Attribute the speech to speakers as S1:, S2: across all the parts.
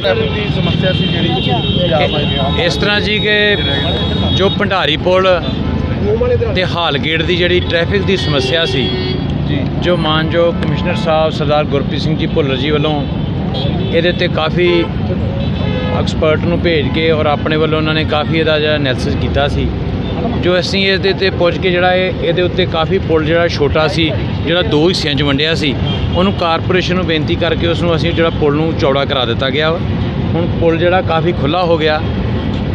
S1: Traffic ਦੀ ਸਮੱਸਿਆ ਸੀ ਜਿਹੜੀ
S2: ਇਸ ਤਰ੍ਹਾਂ ਜੀ ਕਿ ਜੋ ਭੰਡਾਰੀ ਪੁਲ ਤੇ ਹਾਲਗੇਟ ਦੀ ਜਿਹੜੀ ਟ੍ਰੈਫਿਕ ਦੀ ਸਮੱਸਿਆ ਸੀ
S1: ਜੀ।
S2: ਜੋ ਮਾਨਯੋਗ ਕਮਿਸ਼ਨਰ ਸਾਹਿਬ ਸਰਦਾਰ ਗੁਰਪ੍ਰੀਤ ਸਿੰਘ ਜੀ ਭੁੱਲਰ ਜੀ ਵੱਲੋਂ ਇਹਦੇ ਤੇ ਕਾਫੀ ਐਕਸਪਰਟ ਨੂੰ ਭੇਜ ਕੇ ਔਰ ਆਪਣੇ ਵੱਲੋਂ ਉਹਨਾਂ ਨੇ ਕਾਫੀ ਇਹਦਾ ਜਿਹੜਾ ਐਨਾਲਿਸਿਸ ਕੀਤਾ ਸੀ। ਜੋ ਅਸੀਂ ਇਹਦੇ ਤੇ ਪੁੱਜ ਕੇ ਜਿਹੜਾ ਇਹ, ਇਹਦੇ ਉੱਤੇ ਕਾਫੀ ਪੁਲ ਜਿਹੜਾ ਛੋਟਾ ਸੀ, ਜਿਹੜਾ ਦੋ ਹਿੱਸਿਆਂ 'ਚ ਵੰਡਿਆ ਸੀ, ਉਹਨੂੰ ਕਾਰਪੋਰੇਸ਼ਨ ਨੂੰ ਬੇਨਤੀ ਕਰਕੇ ਉਸ ਨੂੰ ਅਸੀਂ ਜਿਹੜਾ ਪੁਲ ਨੂੰ ਚੌੜਾ ਕਰਾ ਦਿੱਤਾ ਗਿਆ ਹੁਣ ਪੁਲ ਜਿਹੜਾ ਕਾਫੀ ਖੁੱਲਾ ਹੋ ਗਿਆ।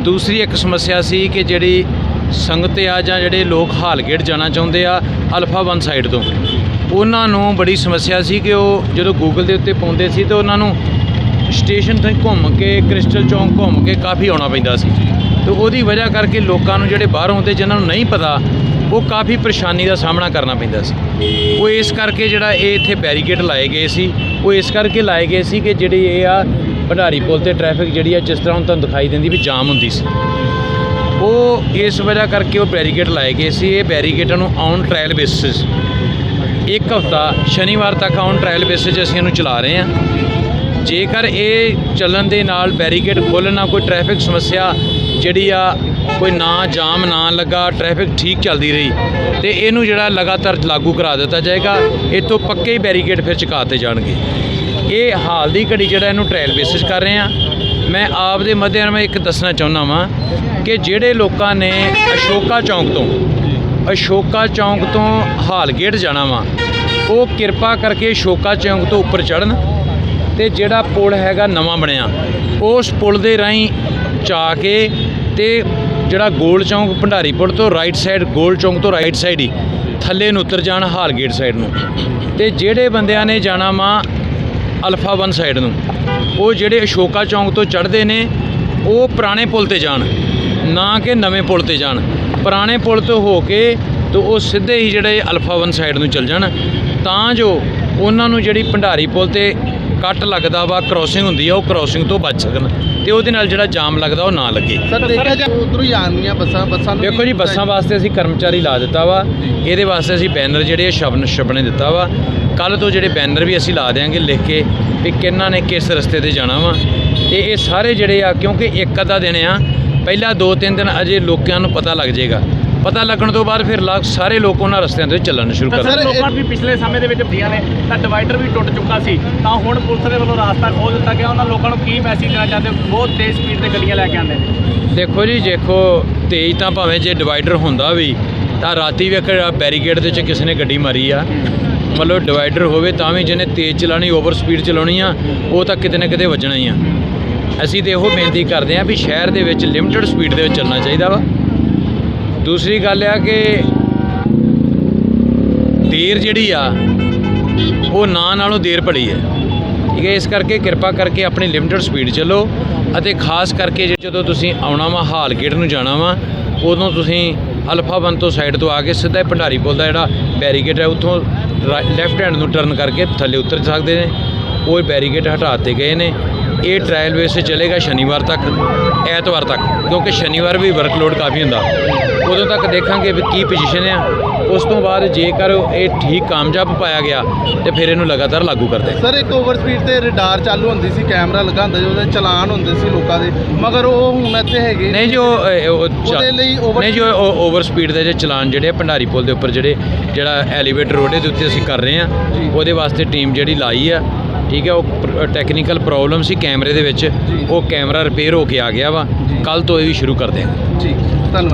S2: ਦੂਸਰੀ ਇੱਕ ਸਮੱਸਿਆ ਸੀ ਕਿ ਜਿਹੜੀ ਸੰਗਤ ਆ ਜਾਂ ਜਿਹੜੇ ਲੋਕ ਹਾਲਗੇਟ ਜਾਣਾ ਚਾਹੁੰਦੇ ਆ, ਅਲਫਾ ਵਨ ਸਾਈਡ ਤੋਂ, ਉਹਨਾਂ ਨੂੰ ਬੜੀ ਸਮੱਸਿਆ ਸੀ ਕਿ ਉਹ ਜਦੋਂ ਗੂਗਲ ਦੇ ਉੱਤੇ ਪਾਉਂਦੇ ਸੀ ਤੇ ਉਹਨਾਂ ਨੂੰ ਸਟੇਸ਼ਨ ਤੋਂ ਘੁੰਮ ਕੇ, ਕ੍ਰਿਸਟਲ ਚੌਂਕ ਘੁੰਮ ਕੇ ਕਾਫੀ ਆਉਣਾ ਪੈਂਦਾ ਸੀ। ਤੇ ਉਹਦੀ ਵਜ੍ਹਾ ਕਰਕੇ ਲੋਕਾਂ ਨੂੰ ਜਿਹੜੇ ਬਾਹਰੋਂ ਆਉਂਦੇ, ਜਿਨ੍ਹਾਂ ਨੂੰ ਨਹੀਂ ਪਤਾ, ਉਹ ਕਾਫੀ ਪਰੇਸ਼ਾਨੀ ਦਾ ਸਾਹਮਣਾ ਕਰਨਾ ਪੈਂਦਾ ਸੀ। ਉਹ ਇਸ ਕਰਕੇ ਜਿਹੜਾ ਇਹ ਇੱਥੇ ਬੈਰੀਕੇਡ ਲਾਏ ਗਏ ਸੀ, ਉਹ ਇਸ ਕਰਕੇ ਲਾਏ ਗਏ ਸੀ ਕਿ ਜਿਹੜੀ ਇਹ ਆ ਭੰਡਾਰੀ ਪੁਲ ਤੇ ਟ੍ਰੈਫਿਕ ਜਿਹੜੀ ਆ, ਜਿਸ ਤਰ੍ਹਾਂ ਹੁਣ ਤੁਹਾਨੂੰ ਦਿਖਾਈ ਦਿੰਦੀ ਵੀ ਜਾਮ ਹੁੰਦੀ ਸੀ। ਉਹ ਇਸ ਵਜ੍ਹਾ ਕਰਕੇ ਉਹ ਬੈਰੀਕੇਡ ਲਾਏ ਗਏ ਸੀ। ਇਹ ਬੈਰੀਕੇਡਾਂ ਨੂੰ ਔਨ ਟ੍ਰਾਇਲ ਬੇਸਿਸ, ਇੱਕ ਹਫਤਾ, ਸ਼ਨੀਵਾਰ ਤੱਕ ਔਨ ਟ੍ਰਾਇਲ ਬੇਸਿਸ ਅਸੀਂ ਇਹਨੂੰ ਚਲਾ ਰਹੇ ਹਾਂ। ਜੇਕਰ ਇਹ ਚੱਲਣ ਦੇ ਨਾਲ ਬੈਰੀਕੇਡ ਖੋਲ੍ਹਣਾ ਕੋਈ ਟ੍ਰੈਫਿਕ ਸਮੱਸਿਆ ਜਿਹੜੀ ਆ, ਕੋਈ ਨਾ ਜਾਮ ਨਾ ਲੱਗਾ, ਟ੍ਰੈਫਿਕ ਠੀਕ ਚੱਲਦੀ ਰਹੀ, ਤੇ ਇਹਨੂੰ ਜਿਹੜਾ ਲਗਾਤਾਰ ਲਾਗੂ ਕਰਾ ਦਿੱਤਾ ਜਾਏਗਾ ਇਹ ਤੋਂ ਪੱਕੇ ਹੀ ਬੈਰੀਕੇਡ ਫਿਰ ਚੁਕਾਤੇ ਜਾਣਗੇ। ਇਹ ਹਾਲ ਦੀ ਘੜੀ ਜਿਹੜਾ ਇਹਨੂੰ ਟ੍ਰਾਇਲ ਬੇਸਿਸ ਕਰ ਰਹੇ ਆ ਮੈਂ ਆਪ ਦੇ ਮੱਦੇਨਜ਼ਰ ਮੈਂ ਇੱਕ ਦੱਸਣਾ ਚਾਹੁੰਦਾ ਵਾਂ ਕਿ ਜਿਹੜੇ ਲੋਕਾਂ ਨੇ ਅਸ਼ੋਕਾ ਚੌਂਕ ਤੋਂ, ਅਸ਼ੋਕਾ ਚੌਂਕ ਤੋਂ ਹਾਲਗੇਟ ਜਾਣਾ ਵਾ, ਉਹ ਕਿਰਪਾ ਕਰਕੇ ਅਸ਼ੋਕਾ ਚੌਂਕ ਤੋਂ ਉੱਪਰ ਚੜਨ ਤੇ ਜਿਹੜਾ ਪੁਲ ਹੈਗਾ ਨਵਾਂ ਬਣਿਆ, ਉਸ ਪੁਲ ਦੇ ਰਾਹੀਂ ਚਾ ਕੇ ਤੇ ਜਿਹੜਾ ਗੋਲ ਚੌਂਕ ਭੰਡਾਰੀ ਪੁਲ ਤੋਂ ਰਾਈਟ ਸਾਈਡ ਗੋਲ ਚੌਂਕ ਤੋਂ ਰਾਈਟ ਸਾਈਡ ਹੀ ਥੱਲੇ ਨੂੰ ਉਤਰ ਜਾਣ ਹਾਲਗੇਟ ਸਾਈਡ ਨੂੰ। ਤੇ ਜਿਹੜੇ ਬੰਦਿਆਂ ਨੇ ਜਾਣਾ ਵਾ ਅਲਫਾ ਵਨ ਸਾਈਡ ਨੂੰ, ਉਹ ਜਿਹੜੇ ਅਸ਼ੋਕਾ ਚੌਂਕ ਤੋਂ ਚੜ੍ਹਦੇ ਨੇ, ਉਹ ਪੁਰਾਣੇ ਪੁਲ ਤੇ ਜਾਣ, ਨਾ ਕਿ ਨਵੇਂ ਪੁਲ ਤੇ ਜਾਣ। ਪੁਰਾਣੇ ਪੁਲ ਤੋਂ ਹੋ ਕੇ ਤੇ ਉਹ ਸਿੱਧੇ ਹੀ ਜਿਹੜੇ ਅਲਫਾ ਵਨ ਸਾਈਡ ਨੂੰ ਚੱਲ ਜਾਣ, ਤਾਂ ਜੋ ਉਹਨਾਂ ਨੂੰ ਜਿਹੜੀ ਭੰਡਾਰੀ ਪੁਲ ਤੇ ਕੱਟ ਲੱਗਦਾ ਵਾ ਕ੍ਰੋਸਿੰਗ ਹੁੰਦੀ ਆ ਉਹ ਕ੍ਰੋਸਿੰਗ ਤੋਂ ਬਚ ਸਕਣ ਤੇ ਉਹਦੇ ਨਾਲ ਜਿਹੜਾ ਜਾਮ ਲੱਗਦਾ ਉਹ ਨਾ ਲੱਗੇ।
S1: ਸਰ ਦੇਖਿਆ ਜਾ ਉਧਰੋਂ ਹੀ ਆਉਣਗੀਆਂ ਬੱਸਾਂ ਬੱਸਾਂ ਨੂੰ
S2: ਦੇਖੋ ਜੀ ਬੱਸਾਂ ਵਾਸਤੇ ਅਸੀਂ ਕਰਮਚਾਰੀ ਲਾ ਦਿੱਤਾ ਵਾ। ਇਹਦੇ ਵਾਸਤੇ ਅਸੀਂ ਬੈਨਰ ਜਿਹੜੇ ਛਪਨ ਛਪਣੇ ਦਿੱਤਾ ਵਾ। ਕੱਲ ਤੋਂ ਜਿਹੜੇ ਬੈਨਰ ਵੀ ਅਸੀਂ ਲਾ ਦੇਾਂਗੇ ਲਿਖ ਕੇ ਵੀ ਕਿੰਨਾਂ ਨੇ ਕਿਸ ਰਸਤੇ ਤੇ ਜਾਣਾ ਵਾ। ਤੇ ਇਹ ਸਾਰੇ ਜਿਹੜੇ ਆ ਕਿਉਂਕਿ ਇੱਕ ਅੱਧਾ ਦਿਨ ਆ ਪਹਿਲਾ ਦੋ ਤਿੰਨ ਦਿਨ ਅਜੇ ਲੋਕਾਂ ਨੂੰ ਪਤਾ ਲੱਗ ਜਾਏਗਾ। ਪਤਾ ਲੱਗਣ ਤੋਂ ਬਾਅਦ ਫਿਰ ਲਾ- ਸਾਰੇ ਲੋਕ ਉਹਨਾਂ ਰਸਤਿਆਂ ਤੇ ਚੱਲਣ ਸ਼ੁਰੂ ਕਰ
S1: ਸਰ,
S3: ਲੋਕਾਂ ਵੀ ਪਿਛਲੇ ਸਮੇਂ ਦੇ ਵਿੱਚ ਦੀਆਂ ਨੇ ਤਾਂ ਡਿਵਾਈਡਰ ਵੀ ਟੁੱਟ ਚੁੱਕਾ ਸੀ। ਤਾਂ ਹੁਣ ਪੁਲਿਸ ਦੇ ਵੱਲੋਂ ਰਾਸਤਾ ਖੋਲ ਦਿੱਤਾ ਗਿਆ ਉਹਨਾਂ ਲੋਕਾਂ ਨੂੰ ਕੀ ਮੈਸੇਜ ਦੇਣਾ ਚਾਹੁੰਦੇ ਹੋ? ਬਹੁਤ ਤੇਜ਼ ਸਪੀਡ ਤੇ ਗੱਡੀਆਂ ਲੈ ਕੇ ਆਉਂਦੇ ਨੇ।
S2: ਦੇਖੋ ਜੀ ਦੇਖੋ ਤੇਜ਼ ਤਾਂ ਭਾਵੇਂ ਜੇ ਡਿਵਾਈਡਰ ਹੁੰਦਾ ਵੀ ਤਾਂ ਰਾਤੀ ਵੀ ਇੱਕ ਬੈਰੀਕੇਡ ਦੇ ਵਿੱਚ ਕਿਸੇ ਨੇ ਗੱਡੀ ਮਾਰੀ ਆ। ਮਤਲਬ ਡਿਵਾਈਡਰ ਹੋਵੇ ਤਾਂ ਵੀ ਜਿਹਨੇ ਤੇਜ਼ ਚਲਾਣੀ ਓਵਰ ਸਪੀਡ ਚਲਾਉਣੀ ਆ ਉਹ ਤਾਂ ਕਿਤੇ ਨਾ ਕਿਤੇ ਵੱਜਣਾ ਹੀ ਆ। ਅਸੀਂ ਤੇ ਇਹੋ ਬੇਨਤੀ ਕਰਦੇ ਆ ਵੀ ਸ਼ਹਿਰ ਦੇ ਵਿੱਚ ਲਿਮਟਿਡ ਸਪੀਡ ਦੇ ਵਿੱਚ ਚੱਲਣਾ ਚਾਹੀਦਾ ਵਾ। ਦੂਸਰੀ ਗੱਲ ਆ ਕਿ ਦੇਰ ਜਿਹੜੀ ਆ, ਉਹ ਨਾ ਨਾਲੋਂ ਦੇਰ ਭਲੀ ਹੈ। ਠੀਕ ਹੈ, ਇਸ ਕਰਕੇ ਕਿਰਪਾ ਕਰਕੇ ਆਪਣੀ ਲਿਮਟਿਡ ਸਪੀਡ ਚੱਲੋ ਅਤੇ ਖਾਸ ਕਰਕੇ ਜਦੋਂ ਤੁਸੀਂ ਆਉਣਾ ਵਾ, ਹਾਲ ਗੇਟ ਨੂੰ ਜਾਣਾ ਵਾ, ਉਦੋਂ ਤੁਸੀਂ ਅਲਫਾ ਵਨ ਤੋਂ ਸਾਈਡ ਤੋਂ ਆ ਕੇ ਸਿੱਧਾ ਹੀ ਭੰਡਾਰੀ ਪੁਲ ਦਾ ਜਿਹੜਾ ਬੈਰੀਕੇਡ ਹੈ, ਉੱਥੋਂ ਲੈਫਟ ਹੈਂਡ ਨੂੰ ਟਰਨ ਕਰਕੇ ਥੱਲੇ ਉਤਰ ਸਕਦੇ ਨੇ। ਉਹ ਬੈਰੀਕੇਡ ਹਟਾ ਦਿੱਤੇ ਗਏ ਨੇ। ਇਹ ਟ੍ਰਾਇਲ ਵੇਸ ਤੇ ਚੱਲੇਗਾ ਸ਼ਨੀਵਾਰ ਤੱਕ ਐਤਵਾਰ ਤੱਕ ਕਿਉਂਕਿ ਸ਼ਨੀਵਾਰ ਵੀ ਵਰਕਲੋਡ ਕਾਫੀ ਹੁੰਦਾ। ਉਦੋਂ ਤੱਕ ਦੇਖਾਂਗੇ ਵੀ ਕੀ ਪੋਜੀਸ਼ਨ ਆ। ਉਸ ਤੋਂ ਬਾਅਦ ਜੇਕਰ ਇਹ ਠੀਕ ਕਾਮਯਾਬ ਪਾਇਆ ਗਿਆ ਤੇ ਫਿਰ ਇਹਨੂੰ ਲਗਾਤਾਰ ਲਾਗੂ ਕਰਦੇ
S1: ਸਰ ਇੱਕ ਓਵਰ ਸਪੀਡ ਤੇ ਰਡਾਰ ਚਾਲੂ ਹੁੰਦੀ ਸੀ ਕੈਮਰਾ ਲੱਗਾ ਹੁੰਦਾ ਸੀ ਉਹਦੇ ਚਲਾਨ ਹੁੰਦੇ ਸੀ ਲੋਕਾਂ ਦੇ। ਮਗਰ ਉਹ ਹੁਣ ਇੱਥੇ ਹੈਗੇ
S2: ਨਹੀਂ ਜੋ
S1: ਉਹਦੇ ਲਈ over-
S2: ਨਹੀਂ ਜੋ ਓਵਰ ਸਪੀਡ ਦੇ ਜੇ ਚਲਾਨ ਜਿਹੜੇ ਭੰਡਾਰੀ ਪੁਲ ਦੇ ਉੱਪਰ ਜਿਹੜੇ ਜਿਹੜਾ ਐਲੀਵੇਟਰ ਰੋਡੇ ਦੇ ਉੱਤੇ ਅਸੀਂ ਕਰ ਰਹੇ ਆ ਉਹਦੇ ਵਾਸਤੇ ਟੀਮ ਜਿਹੜੀ ਲਾਈ ਆ ਠੀਕ ਹੈ ਉਹ ਟੈਕਨੀਕਲ ਪ੍ਰੋਬਲਮ ਸੀ ਕੈਮਰੇ ਦੇ ਵਿੱਚ। ਉਹ ਕੈਮਰਾ ਰਿਪੇਅਰ ਹੋ ਕੇ ਆ ਗਿਆ ਵਾ। ਕੱਲ ਤੋਂ ਇਹ ਵੀ ਸ਼ੁਰੂ ਕਰਦੇ ਆ
S1: ਜੀ ਧੰਨਵਾਦ।